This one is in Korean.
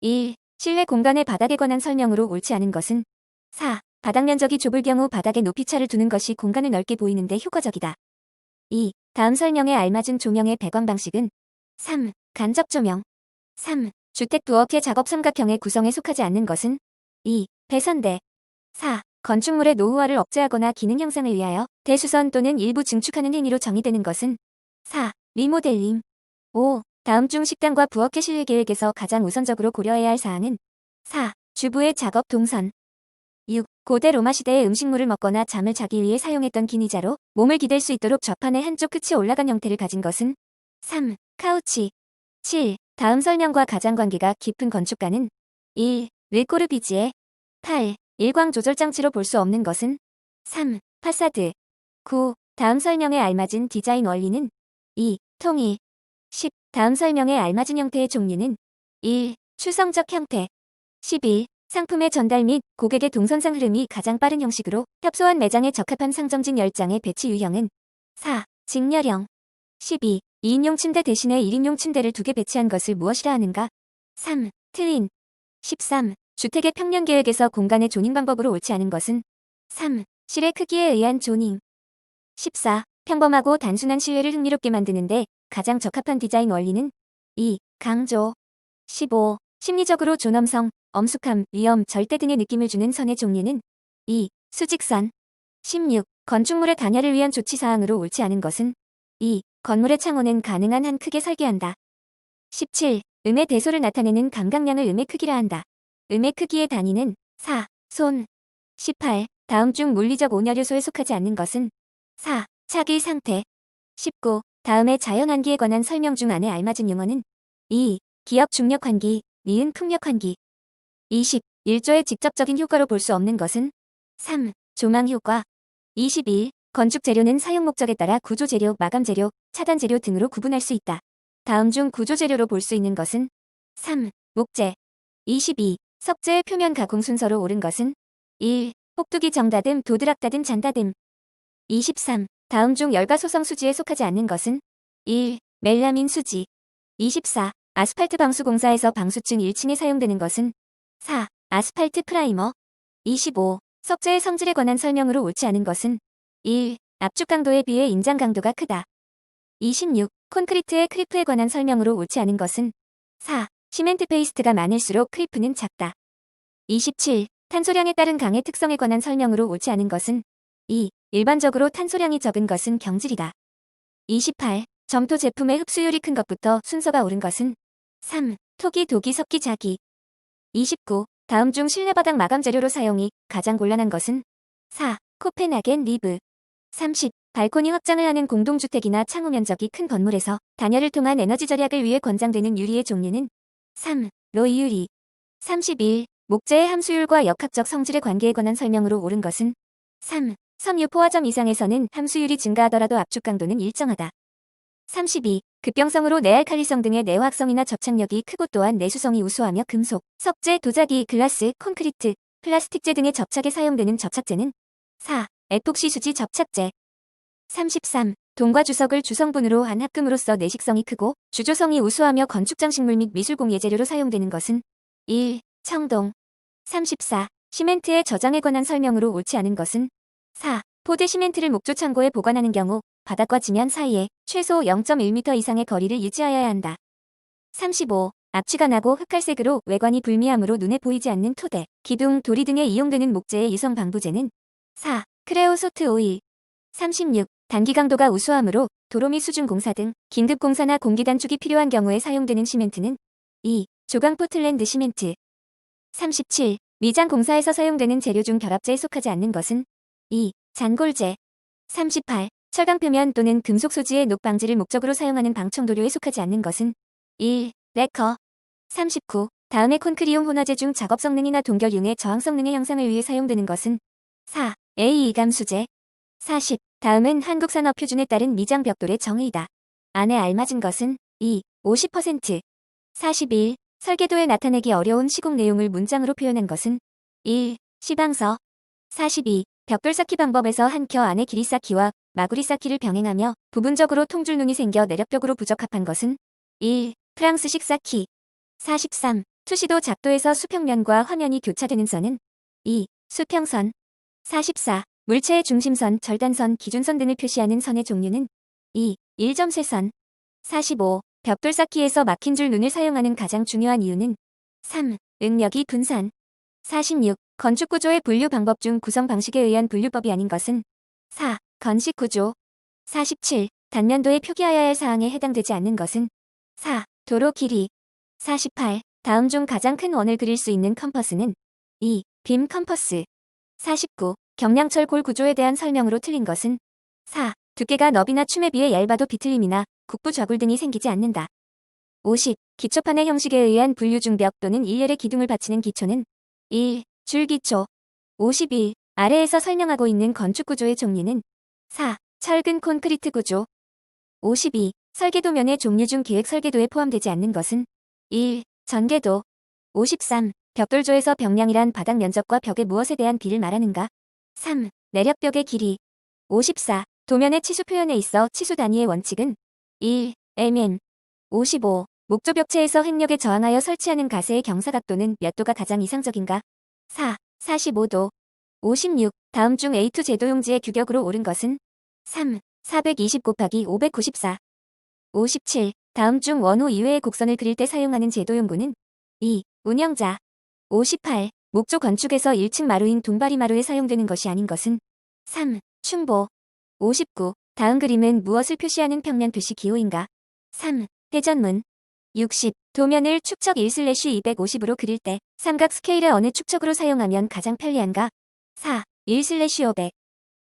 1. 실내 공간의 바닥에 관한 설명으로 옳지 않은 것은 4. 바닥 면적이 좁을 경우 바닥에 높이차를 두는 것이 공간을 넓게 보이는데 효과적이다. 2. 다음 설명에 알맞은 조명의 배광 방식은 3. 간접 조명 3. 주택 부엌의 작업 삼각형의 구성에 속하지 않는 것은 2. 배선대 4. 건축물의 노후화를 억제하거나 기능 향상을 위하여 대수선 또는 일부 증축하는 행위로 정의되는 것은 4. 리모델링 5. 다음 중 식당과 부엌의 실내 계획에서 가장 우선적으로 고려해야 할 사항은 4. 주부의 작업 동선 6. 고대 로마 시대의 음식물을 먹거나 잠을 자기 위해 사용했던 긴 의자로 몸을 기댈 수 있도록 좌판의 한쪽 끝이 올라간 형태를 가진 것은 3. 카우치 7. 다음 설명과 가장 관계가 깊은 건축가는 1. 르코르비지에 8. 일광 조절 장치로 볼 수 없는 것은 3. 파사드 9. 다음 설명에 알맞은 디자인 원리는 2. 통일 10. 다음 설명에 알맞은 형태의 종류는 1. 추성적 형태 11. 상품의 전달 및 고객의 동선상 흐름이 가장 빠른 형식으로 협소한 매장에 적합한 상점진 10장의 배치 유형은 4. 직렬형 12. 2인용 침대 대신에 1인용 침대를 두 개 배치한 것을 무엇이라 하는가? 3. 트윈 13. 주택의 평면 계획에서 공간의 조닝 방법으로 옳지 않은 것은 3. 실의 크기에 의한 조닝 14. 평범하고 단순한 실외를 흥미롭게 만드는데 가장 적합한 디자인 원리는 2. 강조 15. 심리적으로 존엄성, 엄숙함, 위험, 절대 등의 느낌을 주는 선의 종류는 2. 수직선 16. 건축물의 단열을 위한 조치사항으로 옳지 않은 것은 2. 건물의 창호는 가능한 한 크게 설계한다. 17. 음의 대소를 나타내는 감각량을 음의 크기라 한다. 음의 크기의 단위는 4. 손 18. 다음 중 물리적 온열 요소에 속하지 않는 것은 4. 차기 상태 19. 다음의 자연환기에 관한 설명 중 안에 알맞은 용어는 2. 기업 중력 환기, 니은 풍력 환기 20. 일조의 직접적인 효과로 볼 수 없는 것은 3. 조망 효과 21. 건축 재료는 사용 목적에 따라 구조 재료, 마감 재료, 차단 재료 등으로 구분할 수 있다. 다음 중 구조 재료로 볼 수 있는 것은 3. 목재 22. 석재의 표면 가공 순서로 옳은 것은 1. 혹두기 정다듬, 도드락 다듬, 잔다듬 23. 다음 중 열과 소성 수지에 속하지 않는 것은 1. 멜라민 수지 24. 아스팔트 방수 공사에서 방수층 1층에 사용되는 것은 4. 아스팔트 프라이머 25. 석재의 성질에 관한 설명으로 옳지 않은 것은 1. 압축 강도에 비해 인장 강도가 크다. 26. 콘크리트의 크리프에 관한 설명으로 옳지 않은 것은 4. 시멘트 페이스트가 많을수록 크리프는 작다. 27. 탄소량에 따른 강의 특성에 관한 설명으로 옳지 않은 것은 2. 일반적으로 탄소량이 적은 것은 경질이다. 28. 점토 제품의 흡수율이 큰 것부터 순서가 옳은 것은 3. 토기, 도기, 석기, 자기 29. 다음 중 실내 바닥 마감 재료로 사용이 가장 곤란한 것은 4. 코펜하겐 리브 30. 발코니 확장을 하는 공동주택이나 창호 면적이 큰 건물에서 단열을 통한 에너지 절약을 위해 권장되는 유리의 종류는 3. 로이 유리 31. 목재의 함수율과 역학적 성질의 관계에 관한 설명으로 옳은 것은 3. 섬유 포화점 이상에서는 함수율이 증가하더라도 압축 강도는 일정하다. 32. 급병성으로 내알칼리성 등의 내화학성이나 접착력이 크고 또한 내수성이 우수하며 금속, 석재, 도자기, 글라스, 콘크리트, 플라스틱재 등의 접착에 사용되는 접착제는 4. 에폭시 수지 접착제 33. 동과 주석을 주성분으로 한 합금으로써 내식성이 크고 주조성이 우수하며 건축장식물 및 미술공 예재료로 사용되는 것은 1. 청동 34. 시멘트의 저장에 관한 설명으로 옳지 않은 것은 4. 포대 시멘트를 목조 창고에 보관하는 경우 바닥과 지면 사이에 최소 0.1m 이상의 거리를 유지하여야 한다. 35. 압취가 나고 흑갈색으로 외관이 불미하므로 눈에 보이지 않는 토대, 기둥, 도리 등에 이용되는 목재의 유성 방부제는 4. 크레오소트 오일 36. 단기 강도가 우수하므로 도로 및 수중 공사 등 긴급 공사나 공기 단축이 필요한 경우에 사용되는 시멘트는 2. 조강 포틀랜드 시멘트 37. 미장 공사에서 사용되는 재료 중 결합제에 속하지 않는 것은 2. 잔골재 38. 철강 표면 또는 금속 소지의 녹 방지를 목적으로 사용하는 방청도료에 속하지 않는 것은 1. 레커 39. 다음의 콘크리용 혼화제 중 작업 성능이나 동결융의 저항 성능의 향상을 위해 사용되는 것은 4. A 이감 수제 40. 다음은 한국 산업 표준에 따른 미장 벽돌의 정의이다. 안에 알맞은 것은 2. 50%. 41. 설계도에 나타내기 어려운 시공 내용을 문장으로 표현한 것은 1. 시방서 42. 벽돌 쌓기 방법에서 한 켜 안에 길이 쌓기와 마구리 쌓기를 병행하며 부분적으로 통줄눈이 생겨 내력벽으로 부적합한 것은 1. 프랑스식 쌓기 43. 투시도 작도에서 수평면과 화면이 교차되는 선은 2. 수평선 44. 물체의 중심선, 절단선, 기준선 등을 표시하는 선의 종류는 2. 1점세선 45. 벽돌 쌓기에서 막힌 줄 눈을 사용하는 가장 중요한 이유는 3. 응력이 분산 46. 건축 구조의 분류 방법 중 구성 방식에 의한 분류법이 아닌 것은 4. 건식 구조 47. 단면도에 표기하여야 할 사항에 해당되지 않는 것은 4. 도로 길이 48. 다음 중 가장 큰 원을 그릴 수 있는 컴퍼스는 2. 빔 컴퍼스 49. 경량철 골 구조에 대한 설명으로 틀린 것은 4. 두께가 너비나 춤에 비해 얇아도 비틀림이나 국부 좌굴 등이 생기지 않는다. 50. 기초판의 형식에 의한 분류 중벽 또는 일렬의 기둥을 받치는 기초는 1. 줄기초 51. 아래에서 설명하고 있는 건축 구조의 종류는 4. 철근 콘크리트 구조 52. 설계도면의 종류 중 기획 설계도에 포함되지 않는 것은 1. 전개도 53. 벽돌조에서 벽량이란 바닥 면적과 벽의 무엇에 대한 비를 말하는가? 3. 내력벽의 길이 54. 도면의 치수 표현에 있어 치수 단위의 원칙은 1. mm 55. 목조벽체에서 횡력에 저항하여 설치하는 가세의 경사각도는 몇 도가 가장 이상적인가? 4. 45도 56. 다음 중 A2 제도용지의 규격으로 옳은 것은 3. 420 곱하기 594 57. 다음 중 원호 이외의 곡선을 그릴 때 사용하는 제도용구는 2. 운영자 58. 목조 건축에서 1층 마루인 둥바리 마루에 사용되는 것이 아닌 것은 3. 춤보 59. 다음 그림은 무엇을 표시하는 평면 표시 기호인가? 3. 회전문 60. 도면을 축척 1/250으로 그릴 때 삼각 스케일을 어느 축척으로 사용하면 가장 편리한가? 4. 1/500